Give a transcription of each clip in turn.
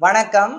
வணக்கம்.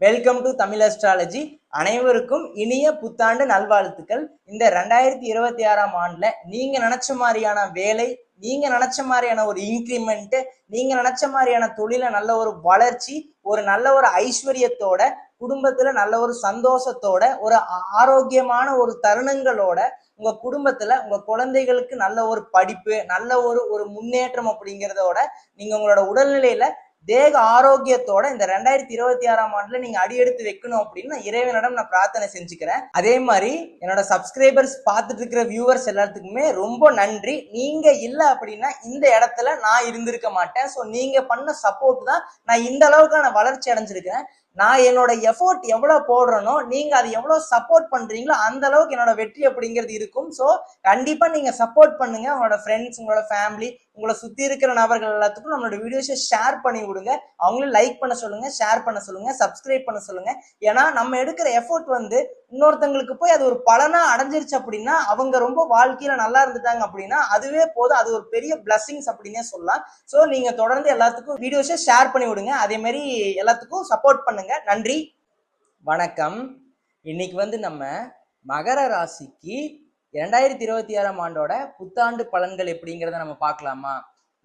Welcome to Tamil astrology அனைவருக்கும் இனிய புத்தாண்டு நல்வாழ்த்துக்கள். இந்த ரெண்டாயிரத்தி இருபத்தி ஆறாம் ஆண்டுல நீங்க நினைச்ச மாதிரியான வேலை நீங்க நினைச்ச மாதிரியான ஒரு இன்க்ரிமெண்ட் நீங்க நினைச்ச மாதிரியான தொழில நல்ல ஒரு வளர்ச்சி ஒரு நல்ல ஒரு ஐஸ்வர்யத்தோட குடும்பத்துல நல்ல ஒரு சந்தோஷத்தோட ஒரு ஆரோக்கியமான ஒரு தருணங்களோட உங்க குடும்பத்துல உங்க குழந்தைகளுக்கு நல்ல ஒரு படிப்பு நல்ல ஒரு ஒரு முன்னேற்றம் அப்படிங்கிறதோட நீங்க உங்களோட உடல்நிலையில தேக ஆரோக்கியத்தோட இந்த ரெண்டாயிரத்தி இருபத்தி ஆறாம் ஆண்டுல நீங்க அடியெடுத்து வைக்கணும் அப்படின்னு நான் இறைவனிடம் நான் பிரார்த்தனை செஞ்சுக்கிறேன். அதே மாதிரி என்னோட சப்ஸ்கிரைபர்ஸ் பார்த்துட்டு இருக்கிற வியூவர்ஸ் எல்லாத்துக்குமே ரொம்ப நன்றி. நீங்க இல்ல அப்படின்னா இந்த இடத்துல நான் இருந்திருக்க மாட்டேன். ஸோ நீங்க பண்ண சப்போர்ட் தான் நான் இந்த அளவுக்கான வளர்ச்சி அடைஞ்சிருக்கிறேன். நான் என்னோட எஃபோர்ட் எவ்வளவு போடுறேனோ நீங்க அது எவ்வளவு சப்போர்ட் பண்றீங்களோ அந்த அளவுக்கு என்னோட வெற்றி அப்படிங்கிறது இருக்கும். ஸோ கண்டிப்பா நீங்க சப்போர்ட் பண்ணுங்க. உங்களோட ஃப்ரெண்ட்ஸ் உங்களோட ஃபேமிலி உங்களை சுத்தி இருக்கிற நபர்கள் எல்லாத்துக்கும் நம்மளோட வீடியோஸை ஷேர் பண்ணி விடுங்க. அவங்களும் லைக் பண்ண சொல்லுங்க ஷேர் பண்ண சொல்லுங்க சப்ஸ்கிரைப் பண்ண சொல்லுங்க. ஏன்னா நம்ம எடுக்கிற எஃபோர்ட் வந்து இன்னொருத்தங்களுக்கு போய் அது ஒரு பலனா அடைஞ்சிருச்சு அப்படின்னா அவங்க ரொம்ப வாழ்க்கையில நல்லா இருந்துட்டாங்க அப்படின்னா அதுவே போதும். அது ஒரு பெரிய பிளஸ்ஸிங்ஸ் அப்படின்னே சொல்லலாம். ஸோ நீங்க தொடர்ந்து எல்லாத்துக்கும் வீடியோஸை ஷேர் பண்ணி விடுங்க. அதே மாதிரி எல்லாத்துக்கும் சப்போர்ட் பண்ணுங்க நன்றி. வணக்கம். இன்னைக்கு வந்து நம்ம மகர ராசிக்கு இரண்டாயிரத்தி இருபத்தி ஆறாம் ஆண்டோட புத்தாண்டு பலன்கள் எப்படிங்கிறத நம்ம பார்க்கலாமா?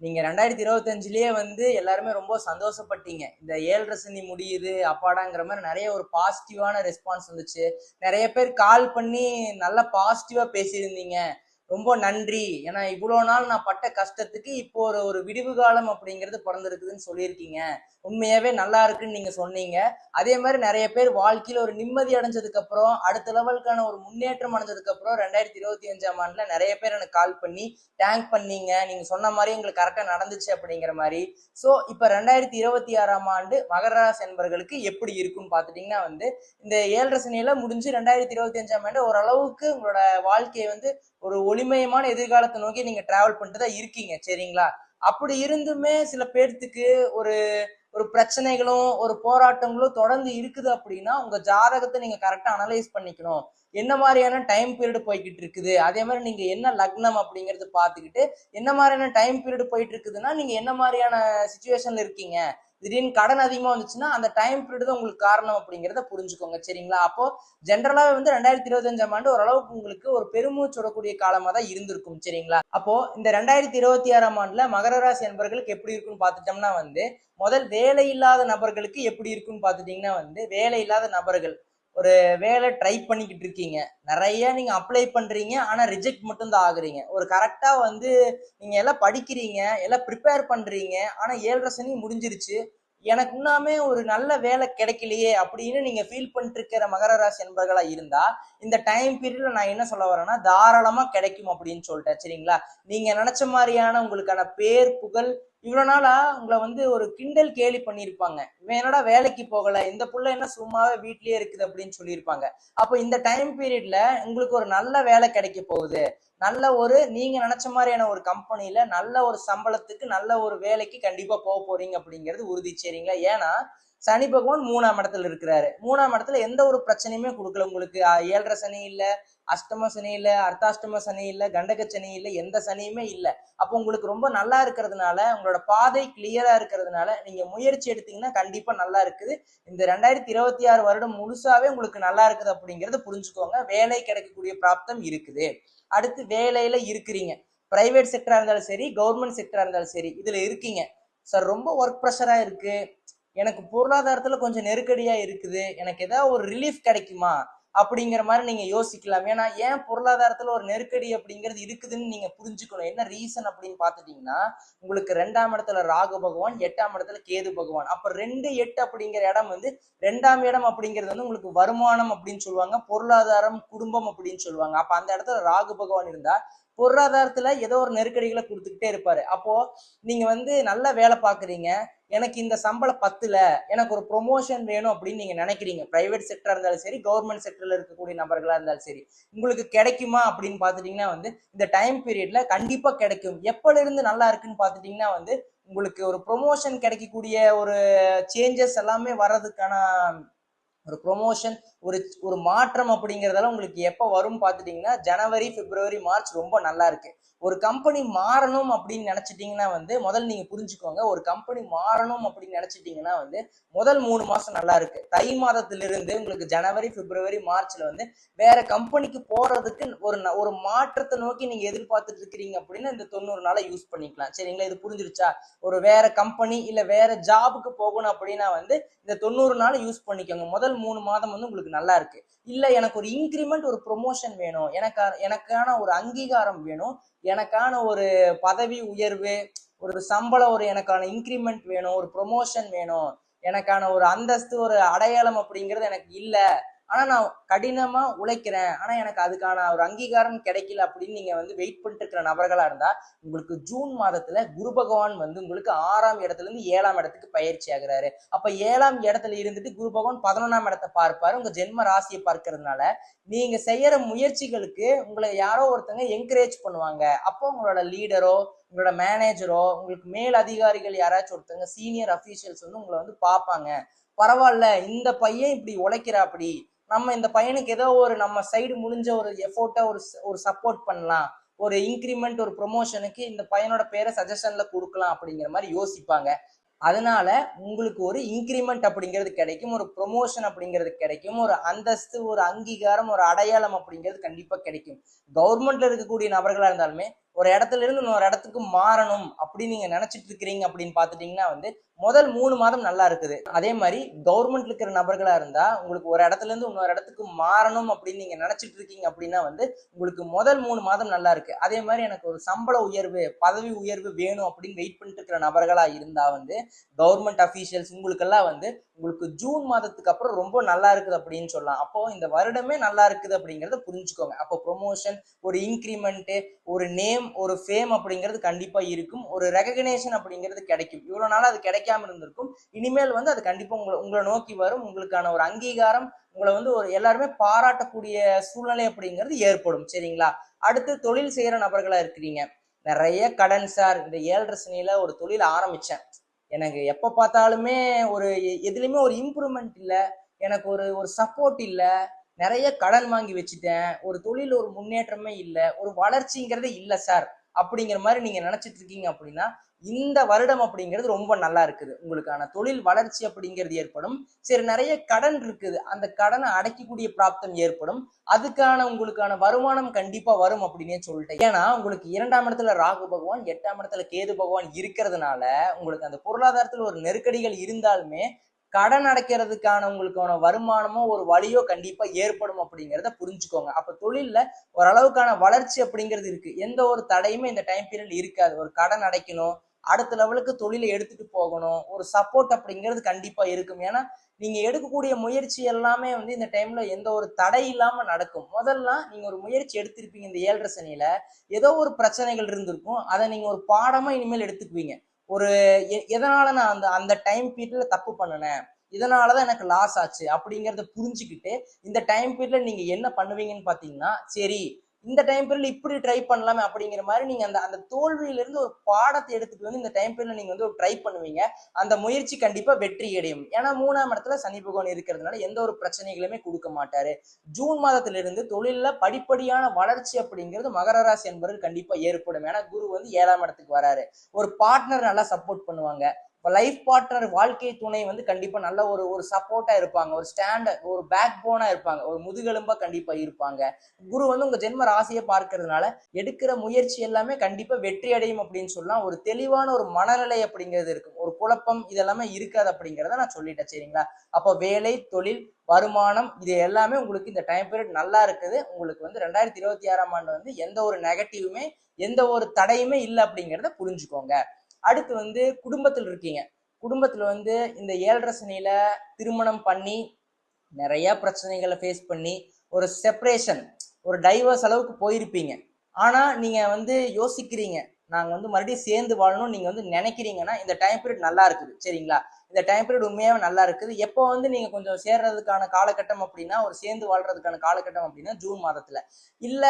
நீங்க ரெண்டாயிரத்தி இருபத்தஞ்சுலயே வந்து எல்லாருமே ரொம்ப சந்தோஷப்பட்டீங்க. இந்த ஏழரை சனி முடியுது அப்பாடாங்கிற மாதிரி நிறைய ஒரு பாசிட்டிவான ரெஸ்பான்ஸ் வந்துச்சு. நிறைய பேர் கால் பண்ணி நல்லா பாசிட்டிவா பேசியிருந்தீங்க. ரொம்ப நன்றி. ஏன்னா இவ்வளோ நாள் நான் பட்ட கஷ்டத்துக்கு இப்போ ஒரு ஒரு விடிவு காலம் அப்படிங்கிறது பிறந்திருக்குதுன்னு சொல்லியிருக்கீங்க. உண்மையாவே நல்லா இருக்குன்னு நீங்க சொன்னீங்க. அதே மாதிரி நிறைய பேர் வாழ்க்கையில ஒரு நிம்மதி அடைஞ்சதுக்கு அப்புறம் அடுத்த லெவலுக்கான ஒரு முன்னேற்றம் அடைஞ்சதுக்கு அப்புறம் ரெண்டாயிரத்தி இருபத்தி அஞ்சாம் ஆண்டுல நிறைய பேர் எனக்கு கால் பண்ணி டேங்க் பண்ணீங்க. நீங்க சொன்ன மாதிரி எங்களுக்கு கரெக்டா நடந்துச்சு அப்படிங்கிற மாதிரி. ஸோ இப்போ ரெண்டாயிரத்தி இருபத்தி ஆறாம் ஆண்டு மகராஸ் என்பர்களுக்கு எப்படி இருக்கும்னு பார்த்துட்டீங்கன்னா வந்து இந்த ஏழரை சனியில முடிஞ்சு ரெண்டாயிரத்தி இருபத்தி அஞ்சாம் ஆண்டு ஓரளவுக்கு உங்களோட வாழ்க்கையை வந்து ஒரு ஒளிமயமான எதிர்காலத்தை நோக்கி நீங்க டிராவல் பண்ணிட்டு தான் இருக்கீங்க சரிங்களா? அப்படி இருந்துமே சில பேர்த்துக்கு ஒரு ஒரு பிரச்சனைகளும் ஒரு போராட்டங்களும் தொடர்ந்து இருக்குது அப்படின்னா உங்க ஜாதகத்தை நீங்க கரெக்டா அனலைஸ் பண்ணிக்கணும். என்ன மாதிரியான டைம் பீரியட் போய்கிட்டு இருக்குது? அதே மாதிரி நீங்க என்ன லக்னம் அப்படிங்கறது பார்த்துக்கிட்டு என்ன மாதிரியான டைம் பீரியட் போயிட்டு இருக்குதுன்னா நீங்க என்ன மாதிரியான சுச்சுவேஷன்ல இருக்கீங்க? திடீர்னு கடன் அதிகமா வந்துச்சுன்னா அந்த டைம் பீரியட் தான் உங்களுக்கு காரணம் அப்படிங்கிறத புரிஞ்சுக்கோங்க சரிங்களா? அப்போ ஜென்ரலாவே வந்து ரெண்டாயிரத்தி இருபத்தஞ்சாம் ஆண்டு ஓரளவுக்கு உங்களுக்கு ஒரு பெருமூச்சு விடக்கூடிய காலமா தான் இருந்திருக்கும் சரிங்களா? அப்போ இந்த ரெண்டாயிரத்தி இருபத்தி ஆறாம் ஆண்டுல மகர ராசி நண்பர்களுக்கு எப்படி இருக்குன்னு பார்த்துட்டோம்னா வந்து முதல் வேலை இல்லாத நபர்களுக்கு எப்படி இருக்குன்னு பார்த்துட்டீங்கன்னா வந்து வேலை இல்லாத நபர்கள் ஒரு வேலை ட்ரை பண்ணிக்கிட்டு இருக்கீங்க. நிறைய நீங்க அப்ளை பண்றீங்க ஆனா ரிஜெக்ட் மட்டும் தான் ஆகுறீங்க. ஒரு கரெக்டா வந்து நீங்க எல்லாம் படிக்கிறீங்க எல்லாம் ப்ரிப்பேர் பண்றீங்க ஆனா ஏழரை சனி முடிஞ்சிருச்சு. எனக்கு இன்னுமே ஒரு நல்ல வேலை கிடைக்கலையே அப்படின்னு நீங்க ஃபீல் பண்ணிட்டு இருக்கிற மகர ராசி என்பர்களா இருந்தா இந்த டைம் பீரியட்ல நான் என்ன சொல்ல வரேன்னா தாராளமா கிடைக்கும் அப்படின்னு சொல்லிட்டேன். சரிங்களா? நீங்க நினைச்ச மாதிரியான உங்களுக்கான பேர் புகழ் இவ்வளவு நாளா உங்களை வந்து ஒரு கிண்டல் கேலி பண்ணியிருப்பாங்க. இவன் என்னடா வேலைக்கு போகல? இந்த புள்ள என்ன சும்மாவே வீட்லயே இருக்குது அப்படின்னு சொல்லியிருப்பாங்க. அப்போ இந்த டைம் பீரியட்ல உங்களுக்கு ஒரு நல்ல வேலை கிடைக்க போகுது. நல்ல ஒரு நீங்க நினைச்ச மாதிரியான ஒரு கம்பெனில நல்ல ஒரு சம்பளத்துக்கு நல்ல ஒரு வேலைக்கு கண்டிப்பா போக போறீங்க அப்படிங்கிறது உறுதி. சரிங்களா? ஏன்னா சனி பகவான் மூணாம் இடத்துல இருக்கிறாரு. மூணாம் இடத்துல எந்த ஒரு பிரச்சனையுமே கொடுக்கல உங்களுக்கு. ஏழரை சனி இல்லை அஷ்டம சனி இல்லை அர்த்தாஷ்டம சனி இல்லை கண்டக சனி இல்லை எந்த சனியுமே இல்லை. அப்போ உங்களுக்கு ரொம்ப நல்லா இருக்கிறதுனால உங்களோட பாதை கிளியரா இருக்கிறதுனால நீங்க முயற்சி எடுத்தீங்கன்னா கண்டிப்பா நல்லா இருக்குது. இந்த ரெண்டாயிரத்தி இருபத்தி ஆறு வருடம் முழுசாவே உங்களுக்கு நல்லா இருக்குது அப்படிங்கறத புரிஞ்சுக்கோங்க. வேலை கிடைக்கக்கூடிய பிராப்தம் இருக்குது. அடுத்து வேலையில இருக்கிறீங்க. பிரைவேட் செக்டரா இருந்தாலும் சரி கவர்மெண்ட் செக்டரா இருந்தாலும் சரி இதுல இருக்கீங்க. சார் ரொம்ப ஒர்க் ப்ரெஷரா இருக்கு. எனக்கு பொருளாதாரத்துல கொஞ்சம் நெருக்கடியா இருக்குது. எனக்கு ஏதாவது ஒரு ரிலீஃப் கிடைக்குமா? அப்படிங்கிற மாதிரி நீங்க யோசிக்கலாம். ஏன்னா ஏன் பொருளாதாரத்துல ஒரு நெருக்கடி அப்படிங்கிறது இருக்குதுன்னு நீங்க புரிஞ்சுக்கணும். என்ன ரீசன் அப்படின்னு பாத்துட்டீங்கன்னா உங்களுக்கு ரெண்டாம் இடத்துல ராகு பகவான் எட்டாம் இடத்துல கேது பகவான். அப்ப ரெண்டு எட்டு அப்படிங்கிற இடம் வந்து ரெண்டாம் இடம் அப்படிங்கிறது வந்து உங்களுக்கு வருமானம் அப்படின்னு சொல்லுவாங்க பொருளாதாரம் குடும்பம் அப்படின்னு சொல்லுவாங்க. அப்ப அந்த இடத்துல ராகு பகவான் இருந்தா பொருளாதாரத்துல ஏதோ ஒரு நெருக்கடிகளை கொடுத்துக்கிட்டே இருப்பாரு. அப்போ நீங்க வந்து நல்ல வேலை பாக்குறீங்க. எனக்கு இந்த சம்பளம் பத்துல. எனக்கு ஒரு ப்ரொமோஷன் வேணும் அப்படின்னு நீங்க நினைக்கிறீங்க. பிரைவேட் செக்டரா இருந்தாலும் சரி கவர்மெண்ட் செக்டர்ல இருக்கக்கூடிய நபர்களா இருந்தாலும் சரி. உங்களுக்கு கிடைக்குமா அப்படின்னு பாத்துட்டீங்கன்னா வந்து இந்த டைம் பீரியட்ல கண்டிப்பா கிடைக்கும். எப்பல இருந்து நல்லா இருக்குன்னு பாத்துட்டீங்கன்னா வந்து உங்களுக்கு ஒரு ப்ரொமோஷன் கிடைக்கக்கூடிய ஒரு சேஞ்சஸ் எல்லாமே வர்றதுக்கான ஒரு ப்ரொமோஷன் ஒரு ஒரு மாற்றம் அப்படிங்கிறதெல்லாம் உங்களுக்கு எப்போ வரும் பார்த்துட்டீங்கன்னா ஜனவரி பிப்ரவரி மார்ச் ரொம்ப நல்லா இருக்குது ஒரு கம்பெனி மாறணும் அப்படின்னு நினச்சிட்டிங்கன்னா வந்து முதல் நீங்கள் புரிஞ்சுக்கோங்க ஒரு கம்பெனி மாறணும் அப்படின்னு நினச்சிட்டிங்கன்னா வந்து முதல் மூணு மாதம் நல்லா இருக்கு. தை மாதத்திலிருந்து உங்களுக்கு ஜனவரி பிப்ரவரி மார்ச்ல வந்து வேற கம்பெனிக்கு போறதுக்கு ஒரு ந- ஒரு மாற்றத்தை நோக்கி நீங்கள் எதிர்பார்த்துட்டு இருக்கிறீங்க அப்படின்னா இந்த தொண்ணூறு நாளை யூஸ் பண்ணிக்கலாம். சரிங்களா? இது புரிஞ்சிருச்சா? ஒரு வேற கம்பெனி இல்லை வேற ஜாபுக்கு போகணும் அப்படின்னா வந்து இந்த தொண்ணூறு நாள் யூஸ் பண்ணிக்கோங்க. முதல் மூணு மாதம் வந்து உங்களுக்கு நல்லா இருக்கு. இல்ல எனக்கு ஒரு இன்க்ரிமெண்ட் ஒரு ப்ரொமோஷன் வேணும். எனக்கு எனக்கான ஒரு அங்கீகாரம் வேணும். எனக்கான ஒரு பதவி உயர்வு ஒரு சம்பளம் ஒரு எனக்கான இன்க்ரிமெண்ட் வேணும். ஒரு ப்ரொமோஷன் வேணும். எனக்கான ஒரு அந்தஸ்து ஒரு அடையாளம் அப்படிங்கிறது எனக்கு இல்லை. ஆனா நான் கடினமா உழைக்கிறேன். ஆனா எனக்கு அதுக்கான ஒரு அங்கீகாரம் கிடைக்கல அப்படின்னு நீங்க வந்து வெயிட் பண்ணிட்டு இருக்கிற நபர்களா இருந்தா உங்களுக்கு ஜூன் மாதத்துல குரு பகவான் வந்து உங்களுக்கு ஆறாம் இடத்துல இருந்து ஏழாம் இடத்துக்கு பயிற்சி ஆகுறாரு. அப்ப ஏழாம் இடத்துல இருந்துட்டு குரு பகவான் பதினொன்றாம் இடத்தை பார்ப்பாரு. உங்க ஜென்ம ராசியை பார்க்கறதுனால நீங்க செய்யற முயற்சிகளுக்கு உங்களை யாரோ ஒருத்தங்க என்கரேஜ் பண்ணுவாங்க. அப்போ உங்களோட லீடரோ உங்களோட மேனேஜரோ உங்களுக்கு மேல் அதிகாரிகள் யாராச்சும் ஒருத்தங்க சீனியர் அஃபீஷியல்ஸ் வந்து உங்களை வந்து பார்ப்பாங்க. பரவாயில்ல இந்த பையன் இப்படி உழைக்கிறாப்படி. நம்ம இந்த பையனுக்கு ஏதோ ஒரு நம்ம சைடு முடிஞ்ச ஒரு எஃபோர்ட்டை ஒரு ஒரு சப்போர்ட் பண்ணலாம். ஒரு இன்க்ரிமெண்ட் ஒரு ப்ரொமோஷனுக்கு இந்த பையனோட பேரை சஜஷன்ல கொடுக்கலாம் அப்படிங்கிற மாதிரி யோசிப்பாங்க. அதனால உங்களுக்கு ஒரு இன்க்ரிமெண்ட் அப்படிங்கிறது கிடைக்கும் ஒரு ப்ரொமோஷன் அப்படிங்கிறது கிடைக்கும் ஒரு அந்தஸ்து ஒரு அங்கீகாரம் ஒரு அடையாளம் அப்படிங்கிறது கண்டிப்பா கிடைக்கும். கவர்மெண்ட்ல இருக்கக்கூடிய நபர்களா இருந்தாலுமே ஒரு இடத்துல இருந்து இன்னொரு இடத்துக்கு மாறணும் அப்படின்னு நீங்க நினைச்சிட்டு இருக்கிறீங்க அப்படின்னு பாத்துட்டீங்கன்னா வந்து முதல் மூணு மாதம் நல்லா இருக்குது. அதே மாதிரி கவர்மெண்ட்ல இருக்கிற நபர்களா இருந்தா உங்களுக்கு ஒரு இடத்துல இருந்து இன்னொரு இடத்துக்கு மாறணும் அப்படின்னு நீங்க நினைச்சிட்டு இருக்கீங்க அப்படின்னா வந்து உங்களுக்கு முதல் மூணு மாதம் நல்லா இருக்கு. அதே மாதிரி எனக்கு ஒரு சம்பள உயர்வு பதவி உயர்வு வேணும் அப்படின்னு வெயிட் பண்ணிட்டு இருக்கிற நபர்களா இருந்தா வந்து கவர்மெண்ட் அஃபீஷியல்ஸ் உங்களுக்கெல்லாம் வந்து உங்களுக்கு ஜூன் மாதத்துக்கு அப்புறம் ரொம்ப நல்லா இருக்குது அப்படின்னு சொல்லலாம். அப்போ இந்த வருடமே நல்லா இருக்குது அப்படிங்கறத புரிஞ்சுக்கோங்க. அப்போ ப்ரொமோஷன் ஒரு இன்க்ரிமெண்ட் ஒரு நேம் ஒரு ஃபேம் அப்படிங்கிறது கண்டிப்பாக இருக்கும். ஒரு ரெகக்னேஷன் அப்படிங்கிறது கிடைக்கும். இவ்வளோ நாள் அது கிடைக்காம இருந்திருக்கும். இனிமேல் வந்து அது கண்டிப்பாக உங்களை உங்களை நோக்கி வரும். உங்களுக்கான ஒரு அங்கீகாரம் உங்களை வந்து ஒரு எல்லாருமே பாராட்டக்கூடிய சூழ்நிலை அப்படிங்கிறது ஏற்படும். சரிங்களா? அடுத்து தொழில் செய்கிற நபர்களாக இருக்கிறீங்க. நிறைய கடன் சார். இந்த ஏழரை சனியில் ஒரு தொழில் ஆரம்பித்தேன் எனக்கு எப்போ பார்த்தாலுமே ஒரு எதுலேயுமே ஒரு இம்ப்ரூவ்மெண்ட் இல்லை. எனக்கு ஒரு ஒரு சப்போர்ட் இல்லை. நிறைய கடன் வாங்கி வச்சுட்டேன். ஒரு தொழில் ஒரு முன்னேற்றமே இல்லை. ஒரு வளர்ச்சிங்கிறதே இல்லை சார். அப்படிங்கிற மாதிரி நீங்க நினைச்சிட்டு இருக்கீங்க அப்படின்னா இந்த வருடம் அப்படிங்கிறது ரொம்ப நல்லா இருக்குது. உங்களுக்கான தொழில் வளர்ச்சி அப்படிங்கிறது ஏற்படும். சரி நிறைய கடன் இருக்குது. அந்த கடனை அடைக்கக்கூடிய பிராப்தம் ஏற்படும். அதுக்கான உங்களுக்கான வருமானம் கண்டிப்பா வரும் அப்படின்னே சொல்லிட்டேன். ஏன்னா உங்களுக்கு இரண்டாம் இடத்துல ராகு பகவான் எட்டாம் இடத்துல கேது பகவான் இருக்கிறதுனால உங்களுக்கு அந்த பொருளாதாரத்துல ஒரு நெருக்கடிகள் இருந்தாலுமே கடன் அடைக்கிறதுக்கான உங்களுக்கான வருமானமோ ஒரு வழியோ கண்டிப்பா ஏற்படும் அப்படிங்கிறத புரிஞ்சுக்கோங்க. அப்ப தொழில்ல ஓரளவுக்கான வளர்ச்சி அப்படிங்கிறது இருக்கு. எந்த ஒரு தடையுமே இந்த டைம் பீரியட் இருக்காது. ஒரு கடன் அடைக்கணும் அடுத்த லெவலுக்கு தொழிலை எடுத்துட்டு போகணும் ஒரு சப்போர்ட் அப்படிங்கிறது கண்டிப்பா இருக்கும். ஏன்னா நீங்க எடுக்கக்கூடிய முயற்சி எல்லாமே வந்து இந்த டைம்ல எந்த ஒரு தடை இல்லாம நடக்கும். முதல்ல நீங்க ஒரு முயற்சி எடுத்திருப்பீங்க இந்த ஏழரை சனியில. ஏதோ ஒரு பிரச்சனைகள் இருந்திருக்கும். அதை நீங்க ஒரு பாடமா இனிமேல் எடுத்துக்குவீங்க. ஒரு எ- எதனால நான் அந்த அந்த டைம் பீரியட்ல தப்பு பண்ணினேன்? இதனாலதான் எனக்கு லாஸ் ஆச்சு. அப்படிங்கறத புரிஞ்சுக்கிட்டு இந்த டைம் பீரியட்ல நீங்க என்ன பண்ணுவீங்கன்னு பாத்தீங்கன்னா சரி இந்த டைம் பீரியட்ல இப்படி ட்ரை பண்ணலாமே அப்படிங்கிற மாதிரி நீங்க அந்த அந்த தோல்வியிலிருந்து ஒரு பாடத்தை எடுத்துட்டு வந்து இந்த டைம் பீரியட்ல நீங்க வந்து ஒரு ட்ரை பண்ணுவீங்க. அந்த முயற்சி கண்டிப்பா வெற்றி அடையும். ஏன்னா மூணாம் இடத்துல சனி பகவான் இருக்கிறதுனால எந்த ஒரு பிரச்சனைகளுமே கொடுக்க மாட்டாரு. ஜூன் மாதத்திலிருந்து தொழில படிப்படியான வளர்ச்சி அப்படிங்கிறது மகர ராசி என்பவர்கள் கண்டிப்பா ஏற்படும். ஏன்னா குரு வந்து ஏழாம் இடத்துக்கு வராரு. ஒரு பார்ட்னர் நல்லா சப்போர்ட் பண்ணுவாங்க. லைஃப் பார்ட்னர் வாழ்க்கை துணை வந்து கண்டிப்பாக நல்ல ஒரு ஒரு சப்போர்ட்டாக இருப்பாங்க. ஒரு ஸ்டாண்ட் ஒரு பேக் போனாக இருப்பாங்க. ஒரு முதுகெலும்பாக கண்டிப்பாக இருப்பாங்க. குரு வந்து உங்கள் ஜென்ம ராசியை பார்க்கறதுனால எடுக்கிற முயற்சி எல்லாமே கண்டிப்பாக வெற்றி அடையும் அப்படின்னு சொல்லலாம். ஒரு தெளிவான ஒரு மனநிலை அப்படிங்கிறது இருக்கும். ஒரு குழப்பம் இதெல்லாமே இருக்காது அப்படிங்கிறத நான் சொல்லிட்டேன். சரிங்களா? அப்போ வேலை தொழில் வருமானம் இது எல்லாமே உங்களுக்கு இந்த டைம் பீரியட் நல்லா இருக்குது. உங்களுக்கு வந்து ரெண்டாயிரத்தி இருபத்தி ஆறாம் ஆண்டு வந்து எந்த ஒரு நெகட்டிவுமே எந்த ஒரு தடையுமே இல்லை அப்படிங்கிறத புரிஞ்சுக்கோங்க. அடுத்து வந்து குடும்பத்தில் இருக்கீங்க. குடும்பத்தில் வந்து இந்த ஏழரை சனியில் திருமணம் பண்ணி நிறைய பிரச்சனைகளை ஃபேஸ் பண்ணி ஒரு செப்பரேஷன் ஒரு டைவர்ஸ் அளவுக்கு போயிருப்பீங்க. ஆனால் நீங்கள் வந்து யோசிக்கிறீங்க. நாங்கள் வந்து மறுபடியும் சேர்ந்து வாழணும் நீங்கள் வந்து நினைக்கிறீங்கன்னா இந்த டைம் பீரியட் நல்லா இருக்குது. சரிங்களா? இந்த டைம் பீரியட் உண்மையாக நல்லா இருக்குது. எப்போ வந்து நீங்க கொஞ்சம் சேர்றதுக்கான காலகட்டம் அப்படின்னா ஒரு சேர்ந்து வாழ்றதுக்கான காலகட்டம் அப்படின்னா ஜூன் மாதத்துல. இல்ல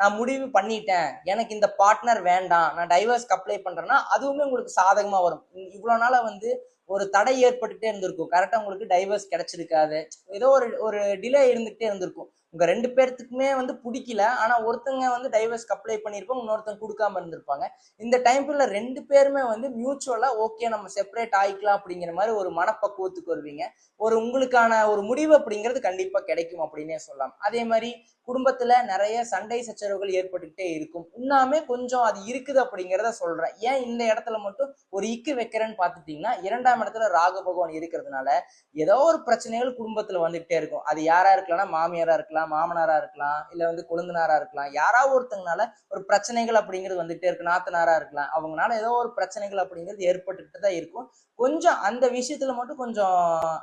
நான் முடிவு பண்ணிட்டேன். எனக்கு இந்த பார்ட்னர் வேண்டாம். நான் டைவர்ஸ்க்கு அப்ளை பண்றேன்னா அதுவுமே உங்களுக்கு சாதகமா வரும். இவ்வளோ நாளா வந்து ஒரு தடை ஏற்பட்டுட்டே இருந்திருக்கும். கரெக்டாக உங்களுக்கு டைவர்ஸ் கிடைச்சிருக்காது. ஏதோ ஒரு ஒரு டிலே இருந்துகிட்டே இருந்திருக்கும். உங்கள் ரெண்டு பேர்த்துக்குமே வந்து பிடிக்கல. ஆனால் ஒருத்தங்க வந்து டைவர்ஸ்க்கு அப்ளை பண்ணியிருப்பாங்க இன்னொருத்தங்க கொடுக்காம இருந்திருப்பாங்க. இந்த டைம்ல ரெண்டு பேருமே வந்து மியூச்சுவலாக ஓகே நம்ம செப்பரேட் ஆகிக்கலாம் அப்படிங்கிற மாதிரி ஒரு மனப்பக்குவத்துக்கு வருவீங்க. ஒரு உங்களுக்கான ஒரு முடிவு அப்படிங்கிறது கண்டிப்பாக கிடைக்கும் அப்படின்னே சொல்லலாம். அதே மாதிரி குடும்பத்தில் நிறைய சண்டை சச்சரவுகள் ஏற்பட்டுக்கிட்டே இருக்கும். இன்னுமே கொஞ்சம் அது இருக்குது அப்படிங்கிறத சொல்கிறேன் ஏன் இந்த இடத்துல மட்டும் ஒரு இக்கு வைக்கிறேன்னு பார்த்துட்டீங்கன்னா இரண்டாம் இடத்துல ராகு பகவான் இருக்கிறதுனால ஏதோ ஒரு பிரச்சனைகள் குடும்பத்துல வந்துகிட்டே இருக்கும். அது யாரா இருக்கலாம்னா மாமியாரா இருக்கலாம் மாமனாரா இருக்கலாம் இல்ல வந்து கொழுந்தனாரா இருக்கலாம். யாராவது ஒருத்தங்கனால ஒரு பிரச்சனைகள் அப்படிங்கிறது வந்துகிட்டே இருக்கு நாத்தனாரா இருக்கலாம். அவங்கனால ஏதோ ஒரு பிரச்சனைகள் அப்படிங்கிறது ஏற்பட்டுட்டு தான் இருக்கும். கொஞ்சம் அந்த விஷயத்துல மட்டும் கொஞ்சம்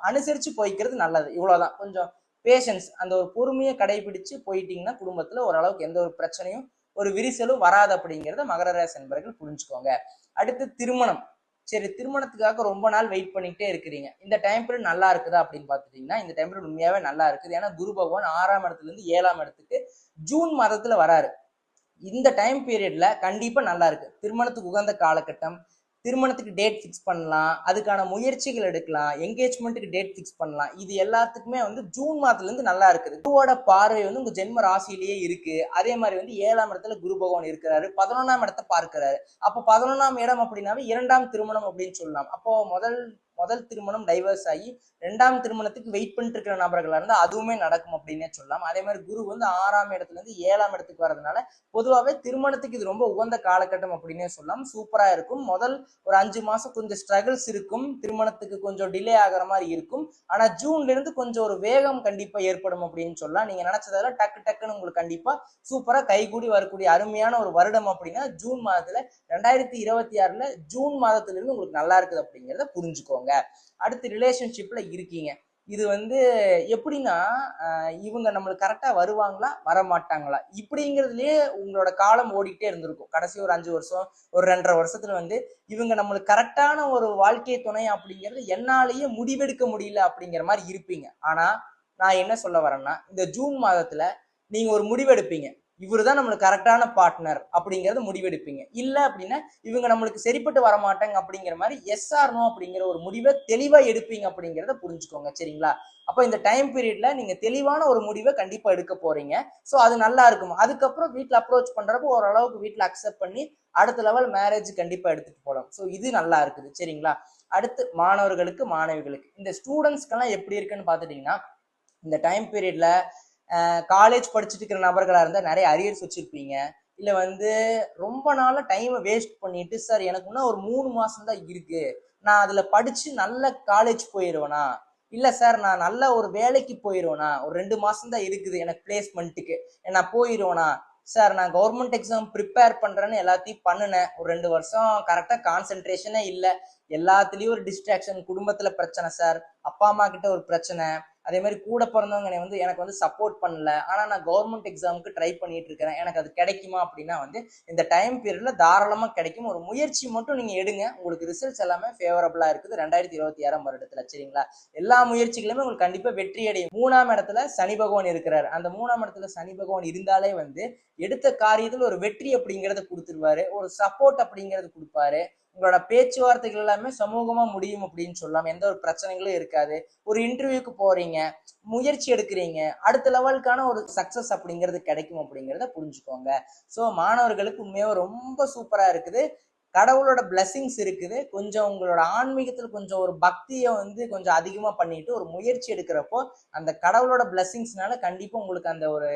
அனுசரிச்சு போய்க்கிறது நல்லது. இவ்வளவுதான். கொஞ்சம் பேஷன்ஸ் அந்த ஒரு பொறுமையை கடைபிடிச்சு போயிட்டீங்கன்னா குடும்பத்துல ஓரளவுக்கு எந்த ஒரு பிரச்சனையும் ஒரு விரிசலும் வராது அப்படிங்கிறத மகர ராசி என்பர்கள் புரிஞ்சுக்கோங்க. அடுத்து திருமணம். சரி திருமணத்துக்காக ரொம்ப நாள் வெயிட் பண்ணிட்டே இருக்கிறீங்க. இந்த டைம் பீரியட் நல்லா இருக்குதா அப்படின்னு பார்த்துட்டீங்கன்னா இந்த டைம் பீரியட் உண்மையாவே நல்லா இருக்குது. ஏன்னா குரு பகவான் ஆறாம் இடத்துல இருந்து ஏழாம் இடத்துக்கு ஜூன் மாதத்துல வராரு. இந்த டைம் பீரியட்ல கண்டிப்பா நல்லா இருக்கு. திருமணத்துக்கு உகந்த காலகட்டம் திருமணத்துக்கு டேட் ஃபிக்ஸ் பண்ணலாம். அதுக்கான முயற்சிகள் எடுக்கலாம். என்கேஜ்மெண்ட்டுக்கு டேட் ஃபிக்ஸ் பண்ணலாம். இது எல்லாத்துக்குமே வந்து ஜூன் மாதத்துலேருந்து நல்லா இருக்குது. குருவோட பார்வை வந்து உங்கள் ஜென்ம ராசியிலேயே இருக்குது அதே மாதிரி வந்து ஏழாம் இடத்துல குரு பகவான் இருக்கிறாரு. பதினொன்றாம் இடத்தை பார்க்கிறாரு. அப்போ பதினொன்றாம் இடம் அப்படின்னாவே இரண்டாம் திருமணம் அப்படின்னு சொல்லலாம். அப்போ முதல் முதல் திருமணம் டைவர்ஸ் ஆகி ரெண்டாம் திருமணத்துக்கு வெயிட் பண்ணிட்டு இருக்கிற நபர்களாக இருந்தால் அதுவுமே நடக்கும் அப்படின்னே சொல்லலாம். அதே மாதிரி குரு வந்து ஆறாம் இடத்துலேருந்து ஏழாம் இடத்துக்கு வரதுனால பொதுவாகவே திருமணத்துக்கு இது ரொம்ப உகந்த காலகட்டம் அப்படின்னே சொல்லலாம். சூப்பராக இருக்கும். முதல் ஒரு அஞ்சு மாதம் கொஞ்சம் ஸ்ட்ரகிள்ஸ் இருக்கும். திருமணத்துக்கு கொஞ்சம் டிலே ஆகிற மாதிரி இருக்கும். ஆனால் ஜூன்ல இருந்து கொஞ்சம் ஒரு வேகம் கண்டிப்பாக ஏற்படும் அப்படின்னு சொல்லலாம். நீங்கள் நினச்சதால டக்கு டக்குன்னு உங்களுக்கு கண்டிப்பாக சூப்பராக கைகூடி வரக்கூடிய அருமையான ஒரு வருடம் அப்படின்னா ஜூன் மாதத்துல ரெண்டாயிரத்தி இருபத்தி ஆறில் ஜூன் மாதத்துலேருந்து உங்களுக்கு நல்லா இருக்குது அப்படிங்கிறத புரிஞ்சுக்கோங்க. அடுத்து ரிலேஷன்ஷிப்ல இருக்கீங்க. இது வந்து எப்படின்னா இவங்க நம்மளுக்கு கரெக்டாக வருவாங்களா வர மாட்டாங்களா இப்படிங்கிறதுலயே உங்களோட காலம் ஓடிக்கிட்டே இருந்திருக்கும். கடைசி ஒரு அஞ்சு வருஷம் ஒரு ரெண்டரை வருஷத்துல வந்து இவங்க நம்மளுக்கு கரெக்டான ஒரு வாழ்க்கை துணை அப்படிங்கிறது என்னாலேயே முடிவெடுக்க முடியல அப்படிங்கிற மாதிரி இருப்பீங்க. ஆனால் நான் என்ன சொல்ல வரேன்னா இந்த ஜூன் மாதத்துல நீங்கள் ஒரு முடிவெடுப்பீங்க. இவர் தான் நம்மளுக்கு கரெக்டான பார்ட்னர் அப்படிங்கிறத முடிவெடுப்பீங்க. இல்லை அப்படின்னா இவங்க நம்மளுக்கு சரிப்பட்டு வர மாட்டாங்க அப்படிங்கிற மாதிரி எஸ் அப்படிங்கிற ஒரு முடிவை தெளிவாக எடுப்பீங்க அப்படிங்கிறத புரிஞ்சுக்கோங்க. சரிங்களா? அப்போ இந்த டைம் பீரியட்ல நீங்கள் தெளிவான ஒரு முடிவை கண்டிப்பாக எடுக்க போறீங்க. ஸோ அது நல்லா இருக்கும். அதுக்கப்புறம் வீட்டில் அப்ரோச் பண்ணுறப்போ ஓரளவுக்கு வீட்டில் அக்செப்ட் பண்ணி அடுத்த லெவல் மேரேஜ் கண்டிப்பாக எடுத்துட்டு போகலாம் ஸோ இது நல்லா இருக்குது. சரிங்களா? அடுத்து மாணவர்களுக்கு மாணவிகளுக்கு. இந்த ஸ்டூடெண்ட்ஸ்க்கெல்லாம் எப்படி இருக்குன்னு பார்த்துட்டீங்கன்னா இந்த டைம் பீரியட்ல காலேஜ் படிச்சுட்டு இருக்கிற நபர்களாக இருந்தால் நிறைய அரியர்ஸ் வச்சுருப்பீங்க. இல்லை வந்து ரொம்ப நாளாக டைமை வேஸ்ட் பண்ணிட்டு சார் எனக்கு இன்னும் ஒரு மூணு மாசம் தான் நான் அதில் படித்து நல்ல காலேஜ் போயிடுவேனா இல்லை சார் நான் நல்ல ஒரு வேலைக்கு போயிடுவேனா ஒரு ரெண்டு மாசம் தான் இருக்குது எனக்கு பிளேஸ்மெண்ட்டுக்கு நான் போயிடுவேனா சார் நான் கவர்மெண்ட் எக்ஸாம் ப்ரிப்பேர் பண்ணுறேன்னு எல்லாத்தையும் பண்ணினேன். ஒரு ரெண்டு வருஷம் கரெக்டாக கான்சென்ட்ரேஷனே இல்லை. எல்லாத்துலேயும் ஒரு டிஸ்ட்ராக்ஷன் குடும்பத்தில் பிரச்சனை சார். அப்பா அம்மா கிட்ட ஒரு பிரச்சனை. அதே மாதிரி கூட பிறந்தவங்க என்னை வந்து எனக்கு வந்து சப்போர்ட் பண்ணல. ஆனால் நான் கவர்மெண்ட் எக்ஸாமுக்கு ட்ரை பண்ணிட்டு இருக்கிறேன். எனக்கு அது கிடைக்குமா அப்படின்னா வந்து இந்த டைம் பீரியடில் தாராளமாக கிடைக்கும் ஒரு முயற்சி மட்டும் நீங்கள் எடுங்க. உங்களுக்கு ரிசல்ட்ஸ் எல்லாமே ஃபேவரபுளாக இருக்குது. ரெண்டாயிரத்தி இருபத்தி ஆறாம் வருடத்தில் சரிங்களா? எல்லா முயற்சிகளுமே உங்களுக்கு கண்டிப்பாக வெற்றி அடையும் மூணாம் இடத்துல சனி பகவான் இருக்கிறார். அந்த மூணாம் இடத்துல சனி பகவான் இருந்தாலே வந்து எடுத்த காரியத்தில் ஒரு வெற்றி அப்படிங்கிறத கொடுத்துருவாரு. ஒரு சப்போர்ட் அப்படிங்கிறது கொடுப்பாரு. உங்களோட பேச்சுவார்த்தைகள் எல்லாமே சமூகமா முடியும் அப்படின்னு சொல்லலாம். எந்த ஒரு பிரச்சனைகளும் இருக்காது. ஒரு இன்டர்வியூக்கு போறீங்க முயற்சி எடுக்கிறீங்க அடுத்த லெவலுக்கான ஒரு சக்சஸ் அப்படிங்கிறது கிடைக்கும் அப்படிங்கிறத புரிஞ்சுக்கோங்க. ஸோ மாணவர்களுக்கு உண்மையாக ரொம்ப சூப்பரா இருக்குது. கடவுளோட பிளெஸிங்ஸ் இருக்குது. கொஞ்சம் உங்களோட ஆன்மீகத்தில் கொஞ்சம் ஒரு பக்தியை வந்து கொஞ்சம் அதிகமாக பண்ணிட்டு ஒரு முயற்சி எடுக்கிறப்போ அந்த கடவுளோட பிளெஸிங்ஸ்னால கண்டிப்பாக உங்களுக்கு அந்த ஒரு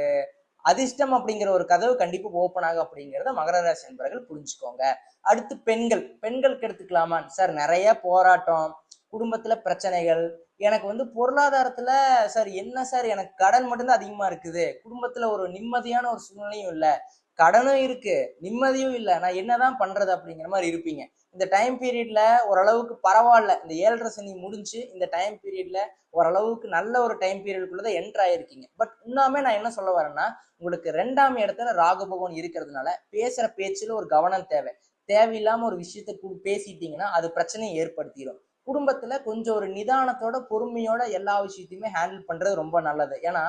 அதிர்ஷ்டம் அப்படிங்கிற ஒரு கதவு கண்டிப்பா ஓப்பன் ஆகும் அப்படிங்கிறத மகர ராசி என்பவர்கள் புரிஞ்சுக்கோங்க. அடுத்து பெண்கள் பெண்களுக்கு எடுத்துக்கலாமா? சார் நிறைய போராட்டம் குடும்பத்துல பிரச்சனைகள். எனக்கு வந்து பொருளாதாரத்துல சார் என்ன சார் எனக்கு கடன் மட்டும்தான் அதிகமா இருக்குது. குடும்பத்துல ஒரு நிம்மதியான ஒரு சூழ்நிலையும் இல்லை. கடனும் இருக்கு நிம்மதியும் இல்லை. நான் என்னதான் பண்றது அப்படிங்கிற மாதிரி இருப்பீங்க. இந்த டைம் பீரியட்ல ஓரளவுக்கு பரவாயில்ல. இந்த ஏழரை சனி முடிஞ்சு இந்த டைம் பீரியட்ல ஓரளவுக்கு நல்ல ஒரு டைம் பீரியடுக்குள்ளதான் என்ட்ரு ஆயிருக்கீங்க. பட் இன்னுமே நான் என்ன சொல்ல வரேன்னா உங்களுக்கு ரெண்டாம் இடத்துல ராகு பகவான் இருக்கிறதுனால பேசுற பேச்சுல ஒரு கவனம் தேவை. தேவையில்லாம ஒரு விஷயத்த பேசிட்டீங்கன்னா அது பிரச்சனையை ஏற்படுத்திடும் குடும்பத்துல கொஞ்சம் ஒரு நிதானத்தோட பொறுமையோட எல்லா விஷயத்தையுமே ஹேண்டில் பண்றது ரொம்ப நல்லது. ஏன்னா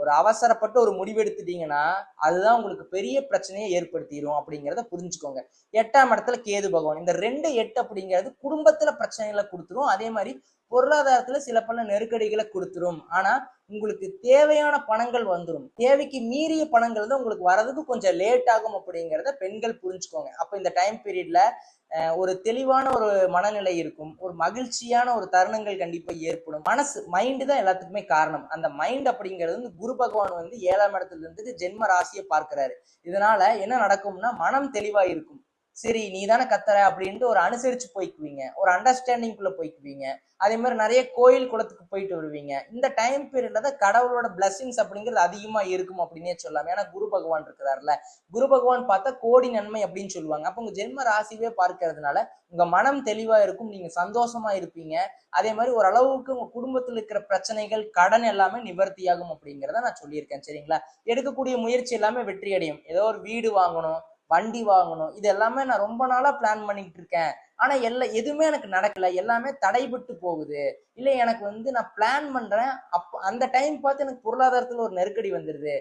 ஒரு அவசரப்பட்டு ஒரு முடிவு எடுத்துட்டீங்கன்னா அதுதான் உங்களுக்கு பெரிய பிரச்சனையை ஏற்படுத்திடும் அப்படிங்கிறத புரிஞ்சுக்கோங்க. எட்டாம் இடத்துல கேது பகவான். இந்த ரெண்டு எட்டு அப்படிங்கிறது குடும்பத்துல பிரச்சனைகளை கொடுத்துரும். அதே மாதிரி பொருளாதாரத்துல சில பல நெருக்கடிகளை கொடுத்துரும். ஆனா உங்களுக்கு தேவையான பணங்கள் வந்துடும் தேவைக்கு மீறிய பணங்கள் தான் உங்களுக்கு வர்றதுக்கு கொஞ்சம் லேட் ஆகும் அப்படிங்கிறத பெண்கள் புரிஞ்சுக்கோங்க. அப்போ இந்த டைம் பீரியட்ல ஒரு தெளிவான ஒரு மனநிலை இருக்கும். ஒரு மகிழ்ச்சியான ஒரு தருணங்கள் கண்டிப்பாக ஏற்படும். மனசு மைண்டு தான் எல்லாத்துக்குமே காரணம். அந்த மைண்ட் அப்படிங்கிறது வந்து குரு பகவான் வந்து ஏழாம் இடத்துல இருந்து ஜென்ம ராசியை பார்க்கிறாரு. இதனால என்ன நடக்கும்னா மனம் தெளிவாக இருக்கும். சரி நீ தானே கத்துற அப்படின்ட்டு ஒரு அனுசரிச்சு போய்க்குவீங்க. ஒரு அண்டர்ஸ்டாண்டிங்குள்ள போய்க்குவீங்க. அதே மாதிரி நிறைய கோயில் குளத்துக்கு போயிட்டு வருவீங்க. இந்த டைம் பீரியட்ல தான் கடவுளோட பிளஸ்ஸிங்ஸ் அப்படிங்கிறது அதிகமா இருக்கும் அப்படின்னே சொல்லலாம். ஏன்னா குரு பகவான் இருக்கிறாருல. குரு பகவான் பார்த்தா கோடி நன்மை அப்படின்னு சொல்லுவாங்க. அப்போ உங்க ஜென்ம ராசிவே பார்க்கறதுனால உங்க மனம் தெளிவா இருக்கும் நீங்க சந்தோஷமா இருப்பீங்க. அதே மாதிரி ஓரளவுக்கு உங்க குடும்பத்தில் இருக்கிற பிரச்சனைகள் கடன் எல்லாமே நிவர்த்தியாகும் அப்படிங்கிறத நான் சொல்லியிருக்கேன். சரிங்களா? எடுக்கக்கூடிய முயற்சி எல்லாமே வெற்றி அடையும் ஏதோ ஒரு வீடு வாங்கணும் வண்டி வாங்கணும். இது எல்லாமே நான் ரொம்ப நாளா பிளான் பண்ணிட்டு இருக்கேன். ஆனா எல்லாம் எதுவுமே எனக்கு நடக்கல. எல்லாமே தடைபட்டு போகுது. இல்லை எனக்கு வந்து நான் பிளான் பண்றேன். அப்போ அந்த டைம் பார்த்து எனக்கு பொருளாதாரத்துல ஒரு நெருக்கடி வந்துடுது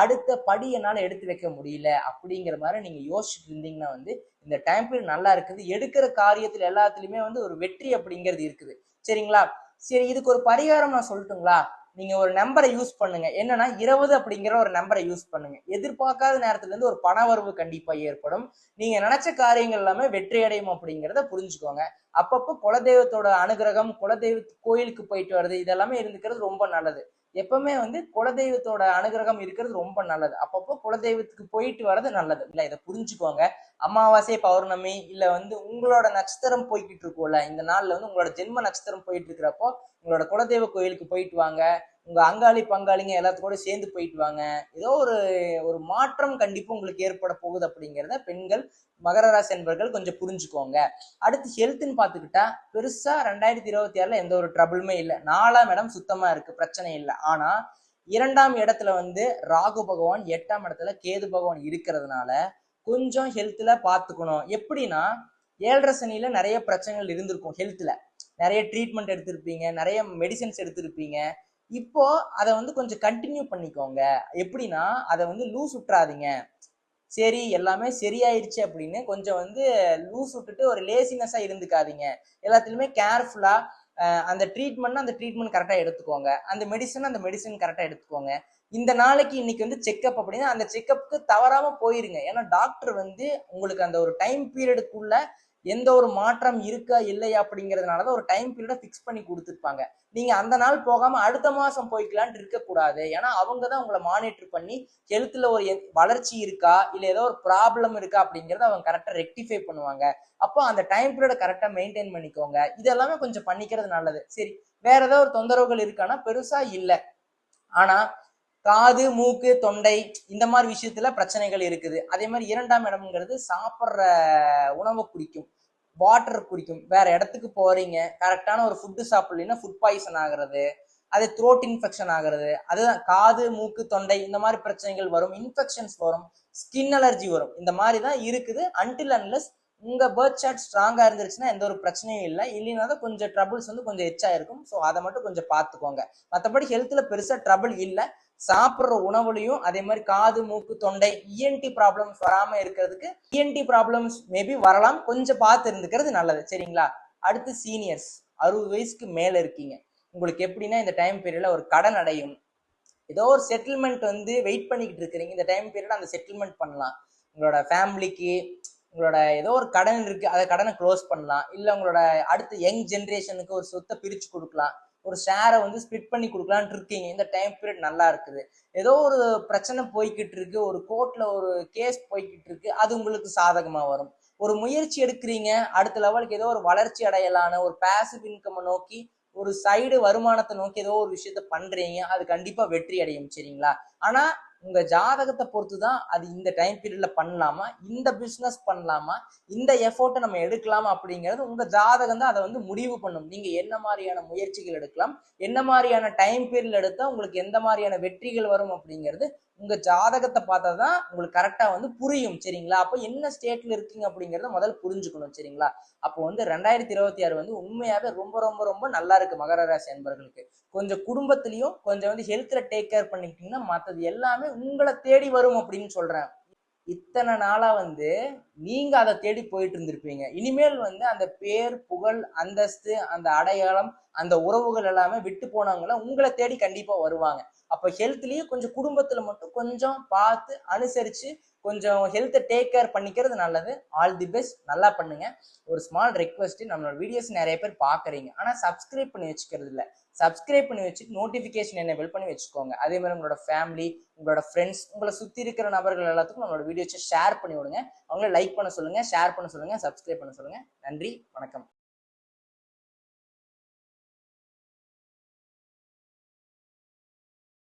அடுத்த படி என்னால் எடுத்து வைக்க முடியல. அப்படிங்கிற மாதிரி நீங்க யோசிச்சுட்டு இருந்தீங்கன்னா வந்து இந்த டைம் பீரியட் நல்லா இருக்குது. எடுக்கிற காரியத்துல எல்லாத்துலயுமே வந்து ஒரு வெற்றி அப்படிங்கிறது இருக்குது. சரிங்களா? சரி இதுக்கு ஒரு பரிகாரம் நான் சொல்லட்டுங்களா? நீங்க ஒரு நம்பரை யூஸ் பண்ணுங்க. என்னன்னா இருபது அப்படிங்கிற ஒரு நம்பரை யூஸ் பண்ணுங்க. எதிர்பார்க்காத நேரத்துல இருந்து ஒரு பண வரவு கண்டிப்பா ஏற்படும். நீங்க நினைச்ச காரியங்கள் எல்லாமே வெற்றி அடையும் அப்படிங்கிறத புரிஞ்சுக்கோங்க. அப்பப்போ குலதெய்வத்தோட அனுகிரகம் குலதெய்வ கோயிலுக்கு போயிட்டு வர்றது இதெல்லாமே இருந்துக்கிறது ரொம்ப நல்லது. எப்பவுமே வந்து குலதெய்வத்தோட அனுகிரகம் இருக்கிறது ரொம்ப நல்லது. அப்பப்போ குலதெய்வத்துக்கு போயிட்டு வர்றது நல்லது. இல்ல இதை புரிஞ்சுக்கோங்க. அமாவாசை பௌர்ணமி இல்ல வந்து உங்களோட நட்சத்திரம் போய்கிட்டு இருக்கும்ல இந்த நாள்ல வந்து உங்களோட ஜென்ம நட்சத்திரம் போயிட்டு இருக்கிறப்போ உங்களோட குலதெய்வ கோயிலுக்கு போயிட்டு வாங்க. உங்க அங்காளி பங்காளிங்க எல்லாத்துக்கூட சேர்ந்து போயிட்டு வாங்க. ஏதோ ஒரு ஒரு மாற்றம் கண்டிப்பா உங்களுக்கு ஏற்பட போகுது அப்படிங்கிறத பெண்கள் மகர ராசி என்பர்கள் கொஞ்சம் புரிஞ்சுக்கோங்க. அடுத்து ஹெல்த்னு பார்த்துக்கிட்டா பெருசா ரெண்டாயிரத்தி இருபத்தி ஆறுல எந்த ஒரு ட்ரபிளுமே இல்லை. நாலாம் இடம் சுத்தமா இருக்கு பிரச்சனை இல்லை. ஆனா இரண்டாம் இடத்துல வந்து ராகு பகவான் எட்டாம் இடத்துல கேது பகவான் இருக்கிறதுனால கொஞ்சம் ஹெல்த்ல பார்த்துக்கணும். எப்படின்னா ஏழரை சனியில நிறைய பிரச்சனைகள் இருந்திருக்கும் ஹெல்த்ல நிறைய ட்ரீட்மெண்ட் எடுத்திருப்பீங்க நிறைய மெடிசன்ஸ் எடுத்திருப்பீங்க. இப்போ அதை வந்து கொஞ்சம் கண்டினியூ பண்ணிக்கோங்க. எப்படின்னா அதை வந்து லூஸ் விட்டுறாதீங்க. சரி எல்லாமே சரியாயிருச்சு அப்படின்னு கொஞ்சம் வந்து லூஸ் விட்டுட்டு ஒரு லேசினஸ்ஸாக இருந்துக்காதீங்க. எல்லாத்துலேயுமே கேர்ஃபுல்லாக அந்த ட்ரீட்மெண்ட் அந்த ட்ரீட்மெண்ட் கரெக்டாக எடுத்துக்கோங்க. அந்த மெடிசன் அந்த மெடிசன் கரெக்டாக எடுத்துக்கோங்க. இந்த நாளைக்கு இன்னைக்கு வந்து செக்அப் அப்படின்னா அந்த செக்கப்புக்கு தவறாமல் போயிருங்க. ஏன்னா டாக்டர் வந்து உங்களுக்கு அந்த ஒரு டைம் பீரியடுக்குள்ள எந்த ஒரு மாற்றம் இருக்கா இல்லையா அப்படிங்கிறதுனால தான் ஒரு டைம் பீரியடை ஃபிக்ஸ் பண்ணி கொடுத்துருப்பாங்க. நீங்கள் அந்த நாள் போகாமல் அடுத்த மாதம் போய்க்கலான்ட்டு இருக்கக்கூடாது. ஏன்னா அவங்க தான் உங்களை மானிட்டர் பண்ணி ஹெல்த்தில் ஒரு வளர்ச்சி இருக்கா? இல்லை ஏதோ ஒரு ப்ராப்ளம் இருக்கா? அப்படிங்கிறத அவங்க கரெக்டாக ரெக்டிஃபை பண்ணுவாங்க. அப்போ அந்த டைம் பீரியடை கரெக்டாக மெயின்டைன் பண்ணிக்கோங்க. இதெல்லாமே கொஞ்சம் பண்ணிக்கிறது நல்லது. சரி வேற ஏதோ ஒரு தொந்தரவுகள் இருக்கான்னா பெருசாக இல்லை. ஆனால் காது மூக்கு தொண்டை இந்த மாதிரி விஷயத்துல பிரச்சனைகள் இருக்குது. அதே மாதிரி இரண்டாம் இடம்ங்கிறது சாப்பிட்ற உணவை குறிக்கும் வாட்டர் குறிக்கும் வேற இடத்துக்கு போறீங்க. கரெக்டான ஒரு ஃபுட்டு சாப்பிடலன்னா ஃபுட் பாய்சன் ஆகுறது. அது த்ரோட் இன்ஃபெக்ஷன் ஆகிறது. அதுதான் காது மூக்கு தொண்டை இந்த மாதிரி பிரச்சனைகள் வரும். இன்ஃபெக்ஷன்ஸ் வரும். ஸ்கின் அலர்ஜி வரும். இந்த மாதிரி தான் இருக்குது. அன்டில் அன்லெஸ் உங்க பேர்த் சார்ட் ஸ்ட்ராங்கா இருந்துருச்சுன்னா எந்த ஒரு பிரச்சனையும் இல்லை. இல்லைன்னா தான் கொஞ்சம் ட்ரபிள்ஸ் வந்து கொஞ்சம் எச்சா இருக்கும் ஸோ அதை மட்டும் கொஞ்சம் பார்த்துக்கோங்க. மற்றபடி ஹெல்த்ல பெருசா ட்ரபிள் இல்லை. சாப்பிட்ற உணவுலையும் அதே மாதிரி காது மூக்கு தொண்டை இஎன்டி ப்ராப்ளம்ஸ் வராம இருக்கிறதுக்கு இஎன்டி ப்ராப்ளம்ஸ் மேபி வரலாம். கொஞ்சம் பார்த்து இருந்துக்கிறது நல்லது. சரிங்களா? அடுத்து சீனியர்ஸ் அறுபது வயசுக்கு மேல இருக்கீங்க. உங்களுக்கு எப்படின்னா இந்த டைம் பீரியட்ல ஒரு கடன் அடையும். ஏதோ ஒரு செட்டில்மெண்ட் வந்து வெயிட் பண்ணிக்கிட்டு இருக்கிறீங்க. இந்த டைம் பீரியட் அந்த செட்டில்மெண்ட் பண்ணலாம். உங்களோட ஃபேமிலிக்கு உங்களோட ஏதோ ஒரு கடன் இருக்கு. அதை கடனை க்ளோஸ் பண்ணலாம். இல்லை உங்களோட அடுத்த யங் ஜென்ரேஷனுக்கு ஒரு சொத்தை பிரிச்சு கொடுக்கலாம். ஒரு ஷேரை வந்து ஸ்பிட் பண்ணி கொடுக்கலான்ட்டு இருக்கீங்க. இந்த டைம் பீரியட் நல்லா இருக்குது. ஏதோ ஒரு பிரச்சனை போய்கிட்டு இருக்கு. ஒரு கோர்ட்ல ஒரு கேஸ் போய்கிட்டு இருக்கு. அது உங்களுக்கு சாதகமா வரும். ஒரு முயற்சி எடுக்கிறீங்க. அடுத்த லெவலுக்கு ஏதோ ஒரு வளர்ச்சி அடையலான ஒரு பேசிவ் இன்கம்மை நோக்கி ஒரு சைடு வருமானத்தை நோக்கி ஏதோ ஒரு விஷயத்த பண்றீங்க. அது கண்டிப்பா வெற்றி அடையும். சரிங்களா? ஆனா உங்க ஜாதகத்தை பொறுத்து தான் அது இந்த டைம் பீரியட்ல பண்ணலாமா? இந்த பிசினஸ் பண்ணலாமா? இந்த எஃபோர்ட்டை நம்ம எடுக்கலாமா அப்படிங்கிறது உங்க ஜாதகம் தான் அதை வந்து முடிவு பண்ணும். நீங்க என்ன மாதிரியான முயற்சிகள் எடுக்கலாம்? என்ன மாதிரியான டைம் பீரியட் எடுத்தா உங்களுக்கு எந்த மாதிரியான வெற்றிகள் வரும் அப்படிங்கிறது உங்க ஜாதகத்தை பார்த்தா தான் உங்களுக்கு கரெக்டா வந்து புரியும் சரிங்களா? அப்போ என்ன ஸ்டேட்ல இருக்கீங்க அப்படிங்கறத முதல்ல புரிஞ்சுக்கணும் சரிங்களா? அப்போ வந்து ரெண்டாயிரத்தி இருபத்தி ஆறு வந்து உண்மையாவே ரொம்ப ரொம்ப ரொம்ப நல்லா இருக்கு மகர ராசி அன்பர்களுக்கு. கொஞ்சம் குடும்பத்திலையும் கொஞ்சம் வந்து ஹெல்த்ல டேக் கேர் பண்ணிக்கிட்டீங்கன்னா மற்றது எல்லாமே உங்களை தேடி வரும் அப்படின்னு சொல்றேன். இத்தனை நாளாக வந்து நீங்கள் அதை தேடி போயிட்டு இருந்திருப்பீங்க. இனிமேல் வந்து அந்த பேர் புகழ் அந்தஸ்து அந்த அடையாளம் அந்த உறவுகள் எல்லாமே விட்டு போனவங்கள உங்களை தேடி கண்டிப்பாக வருவாங்க. அப்போ ஹெல்த்லேயும் கொஞ்சம் குடும்பத்தில் மட்டும் கொஞ்சம் பார்த்து அனுசரித்து கொஞ்சம் ஹெல்த்தை டேக் கேர் பண்ணிக்கிறது நல்லது. ஆல் தி பெஸ்ட் நல்லா பண்ணுங்கள் ஒரு ஸ்மால் ரெக்வஸ்ட்டு நம்மளோட வீடியோஸ் நிறைய பேர் பார்க்குறீங்க. ஆனால் சப்ஸ்கிரைப் பண்ணி வச்சுக்கிறது இல்லை. சப்ஸ்கிரைப் பண்ணி வச்சு நோட்டிஃபிகேஷன் எனேபிள் பண்ணி வச்சுக்கோங்க. அதே மாதிரி உங்களோட ஃபேமிலி உங்களோட ஃப்ரெண்ட்ஸ் உங்களை சுற்றி இருக்கிற நபர்கள் எல்லாத்துக்கும் நம்மளோட வீடியோஸை ஷேர் பண்ணி விடுங்க. அவங்கள லைக் பண்ண சொல்லுங்கள் ஷேர் பண்ண சொல்லுங்கள் சப்ஸ்கிரைப் பண்ண சொல்லுங்கள் நன்றி வணக்கம்.